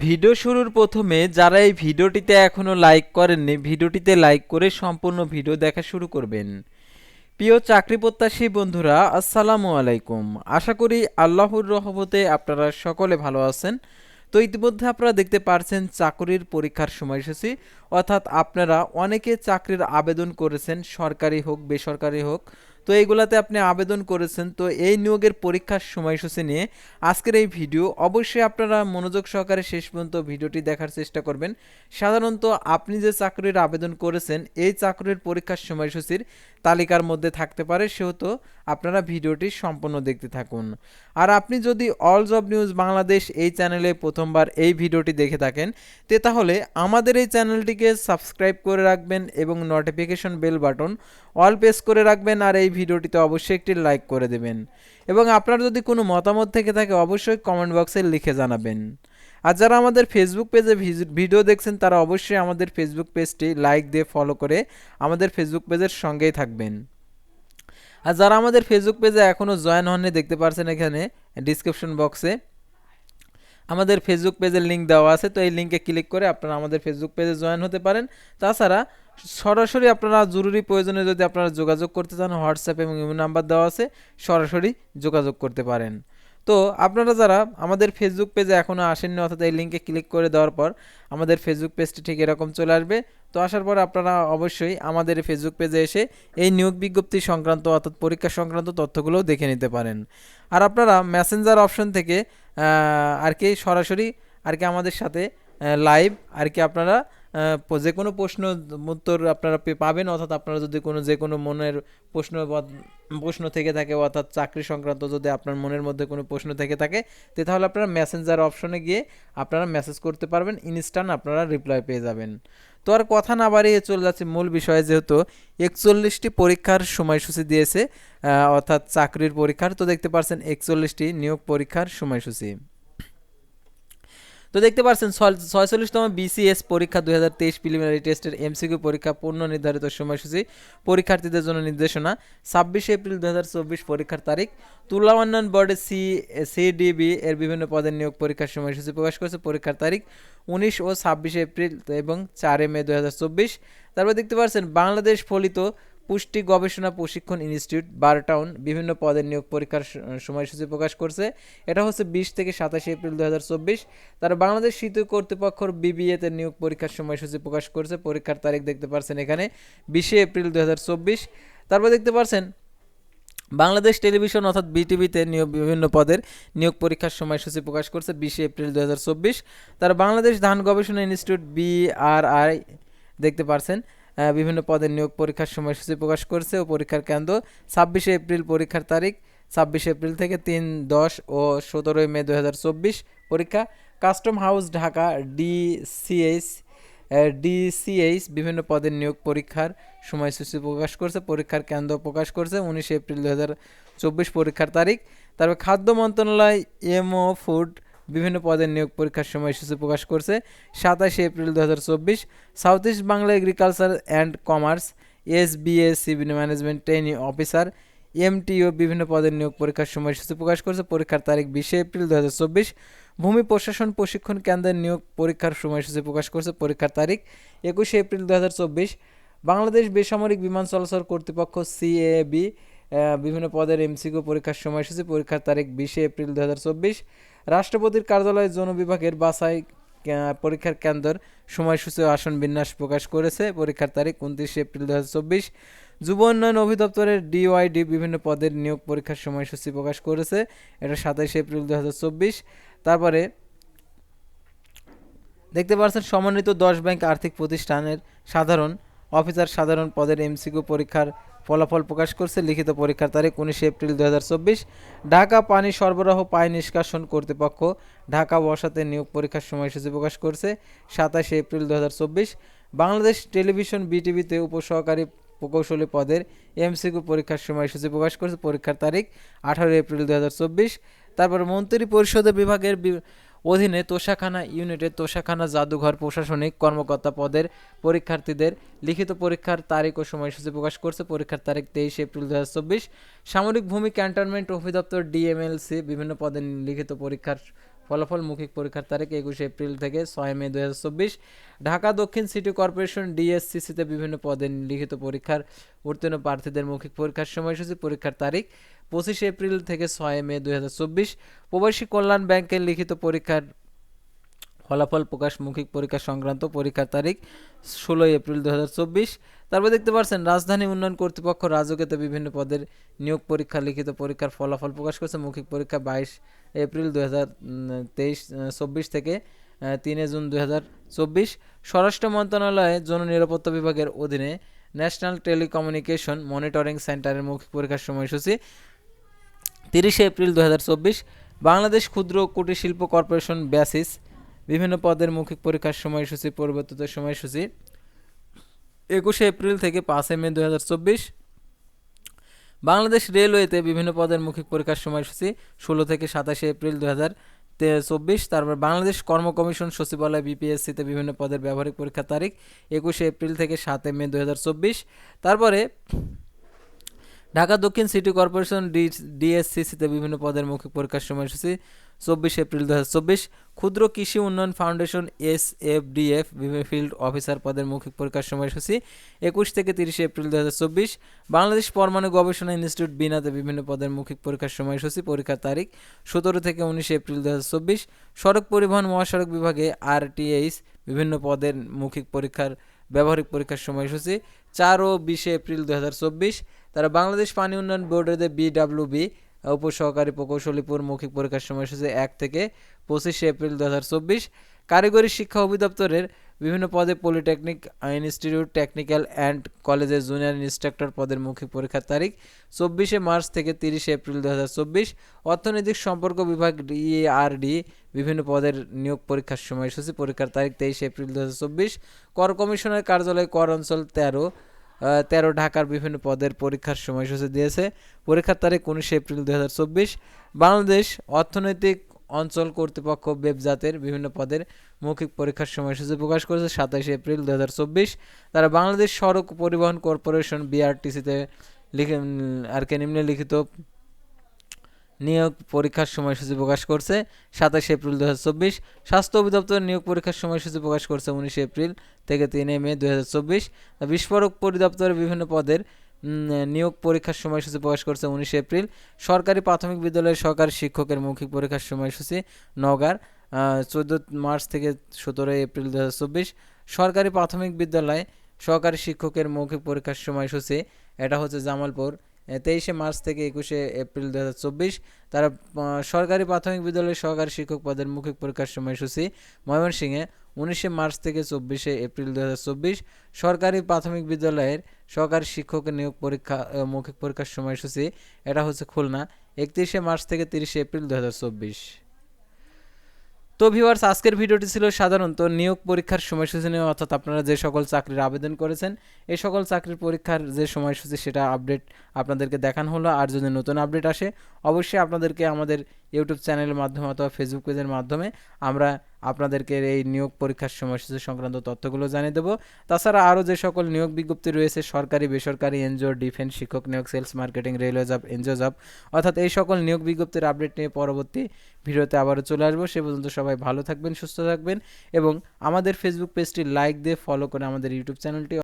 Video শুরুর প্রথমে যারা এই ভিডিওটিতে এখনও লাইক করেননি, ভিডিওটিতে লাইক করে সম্পূর্ণ ভিডিও দেখা শুরু করবেন। প্রিয় চাকরি প্রত্যাশী বন্ধুরা, আসসালামু আলাইকুম। আশা করি আল্লাহর রহমতে আপনারা সকলে ভালো আছেন। তো ইতিমধ্যে আপনারা দেখতে পারছেন চাকরির পরীক্ষার সময়সূচি, অর্থাৎ আপনারা অনেকে চাকরির আবেদন করেছেন, সরকারি হোক, বেসরকারি হোক। তো এইগুলাতে আপনি আবেদন করেছেন, তো এই নিয়োগের পরীক্ষার সময়সূচি নিয়ে আজকের এই ভিডিও, অবশ্যই আপনারা মনোযোগ সহকারে শেষ পর্যন্ত ভিডিওটি দেখার চেষ্টা করবেন। সাধারণত আপনি যে চাকরির আবেদন করেছেন, এই চাকরির পরীক্ষার সময়সূচির তালিকার মধ্যে থাকতে পারে, সেহেতু আপনারা ভিডিওটি সম্পূর্ণ দেখতে থাকুন। আর আপনি যদি অল জব নিউজ বাংলাদেশ এই চ্যানেলে প্রথমবার এই ভিডিওটি দেখে থাকেন, তে তাহলে আমাদের এই চ্যানেলটিকে সাবস্ক্রাইব করে রাখবেন এবং notification bell button all press করে রাখবেন আর এই ভিডিওটিতে অবশ্যই একটি লাইক করে দেবেন। এবং আপনার যদি কোনো মতামত থেকে থাকে, অবশ্যই কমেন্ট বক্সে লিখে জানাবেন। আর যারা আমাদের ফেসবুক পেজে ভিডিও দেখছেন, তারা অবশ্যই আমাদের ফেসবুক পেজটি লাইক দিয়ে ফলো করে আমাদের ফেসবুক পেজের সঙ্গেই থাকবেন। আর যারা আমাদের ফেসবুক পেজে এখনও জয়েন হননি, দেখতে পারছেন এখানে ডিসক্রিপশন বক্সে আমাদের ফেসবুক পেজের লিঙ্ক দেওয়া আছে, তো এই লিঙ্কে ক্লিক করে আপনারা আমাদের ফেসবুক পেজে জয়েন হতে পারেন। তাছাড়া সরাসরি আপনারা জরুরি প্রয়োজনে যদি আপনারা যোগাযোগ করতে চান হোয়াটসঅ্যাপ এবং ইমেল নাম্বার দেওয়া আছে, সরাসরি যোগাযোগ করতে পারেন। তো আপনারা যারা আমাদের ফেসবুক পেজে এখনও আসেননি, অর্থাৎ এই লিঙ্কে ক্লিক করে দেওয়ার পর আমাদের ফেসবুক পেজটি ঠিক এরকম চলে আসবে। তো আসার পর আপনারা অবশ্যই আমাদের ফেসবুক পেজে এসে এই নিয়োগ বিজ্ঞপ্তি সংক্রান্ত অর্থাৎ পরীক্ষা সংক্রান্ত তথ্যগুলোও দেখে নিতে পারেন। আর আপনারা মেসেঞ্জার অপশন থেকে আর কি সরাসরি আর কি আমাদের সাথে লাইভ আর কি আপনারা যে কোনো প্রশ্ন উত্তর আপনারা পাবেন, অর্থাৎ আপনারা যদি কোনো যে কোনো মনের প্রশ্ন প্রশ্ন থেকে থাকে, অর্থাৎ চাকরি সংক্রান্ত যদি আপনার মনের মধ্যে কোনো প্রশ্ন থেকে থাকে, তো তাহলে আপনারা মেসেঞ্জার অপশনে গিয়ে আপনারা মেসেজ করতে পারবেন ইনস্ট্যান্ট আপনারা রিপ্লাই পেয়ে যাবেন। তো আর কথা না বাড়িয়ে চলে যাচ্ছে মূল বিষয়ে, যেহেতু একচল্লিশটি পরীক্ষার সময়সূচি দিয়েছে অর্থাৎ চাকরির পরীক্ষার, তো দেখতে পাচ্ছেন একচল্লিশটি নিয়োগ পরীক্ষার সময়সূচি। তো দেখতে পাচ্ছেন ছয়চল্লিশতম বিসিএস পরীক্ষা দুই হাজার তেইশ প্রিলিমিনারি টেস্টের এমসিকিউ পরীক্ষা, পূর্ণ নির্ধারিত সময়সূচি, পরীক্ষার্থীদের জন্য নির্দেশনা, ছাব্বিশে এপ্রিল দু হাজার চব্বিশ পরীক্ষার তারিখ। তুলা উন্নয়ন বোর্ডের সি সিডিবি এর বিভিন্ন পদের নিয়োগ পরীক্ষার সময়সূচি প্রকাশ করেছে, পরীক্ষার তারিখ উনিশ ও ছাব্বিশে এপ্রিল এবং চারে মে দু হাজার চব্বিশ। তারপর দেখতে পাচ্ছেন বাংলাদেশ ফলিত পুষ্টি গবেষণা প্রশিক্ষণ ইনস্টিটিউট বারটাউন বিভিন্ন পদের নিয়োগ পরীক্ষার সময়সূচি প্রকাশ করছে। এটা হচ্ছে বিশ থেকে সাতাশে এপ্রিল দু হাজার চব্বিশ। তারা বাংলাদেশ শীত কর্তৃপক্ষর বিবিএতে নিয়োগ পরীক্ষার সময়সূচি প্রকাশ করছে। পরীক্ষার তারিখ দেখতে পাচ্ছেন এখানে বিশে এপ্রিল দু হাজার চব্বিশ। তারপর দেখতে পাচ্ছেন বাংলাদেশ টেলিভিশন অর্থাৎ বিটিভিতে নিয়োগ বিভিন্ন পদের নিয়োগ পরীক্ষার সময়সূচি প্রকাশ করছে বিশে এপ্রিল দু হাজার চব্বিশ। তার বাংলাদেশ ধান গবেষণা ইনস্টিটিউট বিআরআই দেখতে পারছেন। বিভিন্ন পদের নিয়োগ পরীক্ষার সময়সূচি প্রকাশ করছে ও পরীক্ষার কেন্দ্র ছাব্বিশে এপ্রিল পরীক্ষার তারিখ ছাব্বিশে এপ্রিল থেকে তিন, দশ ও সতেরোই মে দু হাজার চব্বিশ পরীক্ষা। Custom house Dhaka DCH DCH বিভিন্ন পদের নিয়োগ পরীক্ষার সময়সূচি প্রকাশ করছে, পরীক্ষার কেন্দ্র প্রকাশ করছে উনিশে এপ্রিল দু হাজার চব্বিশ পরীক্ষার তারিখ। তারপর খাদ্য মন্ত্রণালয়, এমও ফুড বিভিন্ন পদের নিয়োগ পরীক্ষার সময়সূচি প্রকাশ করছে সাতাশে এপ্রিল দু হাজার চব্বিশ south east Bangla agriculture and commerce S civil management, training officer, MTO বিভিন্ন পদের নিয়োগ পরীক্ষার সময়সূচি প্রকাশ করছে। পরীক্ষার তারিখ বিশে এপ্রিল দু ভূমি প্রশাসন প্রশিক্ষণ কেন্দ্রের নিয়োগ পরীক্ষার সময়সূচি প্রকাশ করছে। পরীক্ষার তারিখ একুশে এপ্রিল দু বাংলাদেশ বেসামরিক বিমান চলাচল কর্তৃপক্ষ সিএবি বিভিন্ন পদের এমসিকিউ পরীক্ষার সময়সূচি, পরীক্ষার তারিখ বিশে এপ্রিল দু রাষ্ট্রপতির কার্যালয় যৌন বিভাগের বাসাই পরীক্ষার কেন্দ্র সময়সূচি আসন বিন্যাস প্রকাশ করেছে। পরীক্ষার তারিখ উনত্রিশে এপ্রিল দু চব্বিশ। যুব উন্নয়ন অধিদপ্তরের ডিওয়াইডি বিভিন্ন পদের নিয়োগ পরীক্ষার সময়সূচি প্রকাশ করেছে। এটা সাতাইশে এপ্রিল দু তারপরে দেখতে পাচ্ছেন, সমন্বিত দশ ব্যাংক আর্থিক প্রতিষ্ঠানের সাধারণ অফিসার সাধারণ পদের এমসিকিউ পরীক্ষার ফলাফল প্রকাশ করছে লিখিত পরীক্ষার তারিখ উনিশে এপ্রিল দু ঢাকা পানি সরবরাহ পায় নিষ্কাশন কর্তৃপক্ষ। ঢাকা বসাতে নিয়োগ পরীক্ষার সময়সূচি প্রকাশ করছে সাতাশে এপ্রিল দু বাংলাদেশ টেলিভিশন বিটিভিতে উপসহকারী প্রকৌশলী পদের এমসিকিউ পরীক্ষার সময়সূচি প্রকাশ করছে। পরীক্ষার তারিখ আঠারো এপ্রিল দু তারপর মন্ত্রী পরিষদের বিভাগের অধীনে তোষাখানা ইউনিটের তোষাখানা জাদুঘর প্রশাসনিক কর্মকর্তা পদের পরীক্ষার্থীদের লিখিত পরীক্ষার তারিখ ও সময়সূচি প্রকাশ করছে। পরীক্ষার তারিখ তেইশে এপ্রিল দু হাজার চব্বিশ। সামরিক ভূমি ক্যান্টনমেন্ট অধিদপ্তর ডিএমএলসি বিভিন্ন পদের লিখিত পরীক্ষার ফলাফল মৌখিক পরীক্ষার তারিখ একুশে এপ্রিল থেকে ছয় মে দু হাজার চব্বিশ। ঢাকা দক্ষিণ সিটি কর্পোরেশন ডিএসসিসিতে বিভিন্ন পদে লিখিত পরীক্ষার উত্তীর্ণ প্রার্থীদের মৌখিক পরীক্ষার সময়সূচি, পরীক্ষার তারিখ পঁচিশে এপ্রিল থেকে ছয় মে দু হাজার চব্বিশ প্রবাসী কল্যাণ ব্যাংকের লিখিত পরীক্ষার ফলাফল প্রকাশ মৌখিক পরীক্ষা সংক্রান্ত পরীক্ষার তারিখ ষোলোই এপ্রিল দু হাজার চব্বিশ। তারপর দেখতে পাচ্ছেন রাজধানী উন্নয়ন কর্তৃপক্ষ রাজুকেতে বিভিন্ন পদের নিয়োগ পরীক্ষা লিখিত পরীক্ষার ফলাফল প্রকাশ করেছে। মৌখিক পরীক্ষা বাইশ এপ্রিল দু থেকে তিনে জুন দু স্বরাষ্ট্র মন্ত্রণালয়ে জননিরাপত্তা বিভাগের অধীনে ন্যাশনাল টেলিকমিউনিকেশন মনিটরিং সেন্টারের মৌখিক পরীক্ষার সময়সূচি তিরিশে এপ্রিল দু হাজার চব্বিশ, বাংলাদেশ ক্ষুদ্র কুটির শিল্প কর্পোরেশন ব্যাসিস, বিভিন্ন পদের মৌখিক পরীক্ষার সময়সূচি, পরিবর্তিত সময়সূচি। একুশে এপ্রিল থেকে পাঁচই মে দু হাজার চব্বিশ, বাংলাদেশ রেলওয়েতে বিভিন্ন পদের মৌখিক পরীক্ষার সময়সূচি, ষোলো থেকে সাতাশে এপ্রিল দু চব্বিশ, তারপর বাংলাদেশ কর্ম কমিশন সচিবালয় বিপিএসসিতে বিভিন্ন পদের ব্যবহারিক পরীক্ষার তারিখ, একুশে এপ্রিল থেকে সাতই মে দু হাজার চব্বিশ, তারপরে ঢাকা দক্ষিণ সিটি কর্পোরেশন ডিএসসিসিতে বিভিন্ন পদের মৌখিক পরীক্ষার সময়সূচি চব্বিশে এপ্রিল দু হাজার চব্বিশ, ক্ষুদ্র কৃষি উন্নয়ন ফাউন্ডেশন এস এফ ডিএফ বিভিন্ন ফিল্ড অফিসার পদের মৌখিক পরীক্ষার সময়সূচি একুশ থেকে তিরিশে এপ্রিল দু হাজার চব্বিশ, বাংলাদেশ পরমাণু গবেষণা ইনস্টিটিউট বিনাতে বিভিন্ন পদের মৌখিক পরীক্ষার সময়সূচি পরীক্ষার তারিখ সতেরো থেকে উনিশে এপ্রিল দু হাজার চব্বিশ, সড়ক পরিবহন মহাসড়ক বিভাগে আরটিএইচ বিভিন্ন পদের মৌখিক পরীক্ষার, ব্যবহারিক পরীক্ষার সময়সূচি চার ও বিশে এপ্রিল দু হাজার চব্বিশ তারা বাংলাদেশ পানি উন্নয়ন বোর্ডের বিডাব্লিউবি উপসহকারী প্রকৌশলীপুর মৌখিক পরীক্ষার সময়সূচি এক থেকে পঁচিশে এপ্রিল দু হাজার চব্বিশ। কারিগরি শিক্ষা অধিদপ্তরের বিভিন্ন পদে পলিটেকনিক ইনস্টিটিউট, টেকনিক্যাল অ্যান্ড কলেজের জুনিয়র ইনস্ট্রাক্টর পদের মৌখিক পরীক্ষার তারিখ চব্বিশে মার্চ থেকে তিরিশে এপ্রিল দু হাজার চব্বিশ। অর্থনৈতিক সম্পর্ক বিভাগ ডিআরডি বিভিন্ন পদের নিয়োগ পরীক্ষার সময়সূচি পরীক্ষার তারিখ তেইশে এপ্রিল দু হাজার চব্বিশ। কর কমিশনের কার্যালয় কর অঞ্চল তেরো। তেরো ঢাকার বিভিন্ন পদের পরীক্ষার সময়সূচি দিয়েছে। পরীক্ষার তারিখ উনিশে এপ্রিল দুই হাজার চব্বিশ। বাংলাদেশ অর্থনৈতিক অঞ্চল কর্তৃপক্ষ বেবজাতের বিভিন্ন পদের মৌখিক পরীক্ষার সময়সূচি প্রকাশ করেছে সাতাশে এপ্রিল দু হাজার চব্বিশ। তারা বাংলাদেশ সড়ক পরিবহন কর্পোরেশন বিআরটিসিতে লিখে আর কে নিম্নলিখিত নিয়োগ পরীক্ষার সময়সূচি প্রকাশ করছে সাতাশে এপ্রিল দু হাজার চব্বিশ। স্বাস্থ্য অধিদপ্তর নিয়োগ পরীক্ষার সময়সূচি প্রকাশ করছে উনিশে এপ্রিল থেকে তিনে মে দু হাজার চব্বিশ। বিস্ফোরক পরিদপ্তরের বিভিন্ন পদের নিয়োগ পরীক্ষার সময়সূচি প্রকাশ করছে উনিশে এপ্রিল। সরকারি প্রাথমিক বিদ্যালয়ের সরকারি শিক্ষকের মৌখিক পরীক্ষার সময়সূচি নগার চোদ্দ মার্চ থেকে সতেরোই এপ্রিল দু হাজার চব্বিশ। সরকারি প্রাথমিক বিদ্যালয় সহকারী শিক্ষকের মৌখিক পরীক্ষার সময়সূচি, এটা হচ্ছে জামালপুর। তেইশে মার্চ থেকে একুশে এপ্রিল দু হাজার চব্বিশ, তারা সরকারি প্রাথমিক বিদ্যালয়ের সহকারী শিক্ষক পদের মৌখিক পরীক্ষার সময়সূচি ময়মনসিংহে উনিশে মার্চ থেকে চব্বিশে এপ্রিল দু হাজার চব্বিশ, সরকারি প্রাথমিক বিদ্যালয়ের সহকারী শিক্ষকের নিয়োগ পরীক্ষা মৌখিক পরীক্ষার সময়সূচি, এটা হচ্ছে খুলনা, একত্রিশে মার্চ থেকে তিরিশে এপ্রিল দু হাজার চব্বিশ। তো ভিউয়ার্স আজকের ভিডিওটি ছিল সাধারণত নিয়োগ পরীক্ষার সময়সূচি নিয়ে, অর্থাৎ আপনারা যে সকল চাকরির আবেদন করেছেন, এই সকল চাকরির পরীক্ষার যে সময়সূচি, সেটা আপডেট আপনাদেরকে দেখানো হলো। আর যদি নতুন আপডেট আসে, অবশ্যই আপনাদেরকে আমাদের ইউটিউব চ্যানেলের মাধ্যমে অথবা ফেসবুক পেজের মাধ্যমে আমরা আপনাদেরকে এই নিয়োগ পরীক্ষার সময়সূচি সংক্রান্ত তথ্যগুলো জানিয়ে দেবো। তাছাড়া আরও যে সকল নিয়োগ বিজ্ঞপ্তি রয়েছে, সরকারি, বেসরকারি, এনজিও, ডিফেন্স, শিক্ষক নিয়োগ, sales, marketing, railway job, NGO job, অর্থাৎ এই সকল নিয়োগ বিজ্ঞপ্তির আপডেট নিয়ে পরবর্তী ভিডিওতে আবারও চলে আসব। সে পর্যন্ত সবাই ভালো থাকবেন, সুস্থ থাকবেন এবং আমাদের ফেসবুক পেজটি লাইক দিয়ে ফলো করে আমাদের ইউটিউব চ্যানেলটি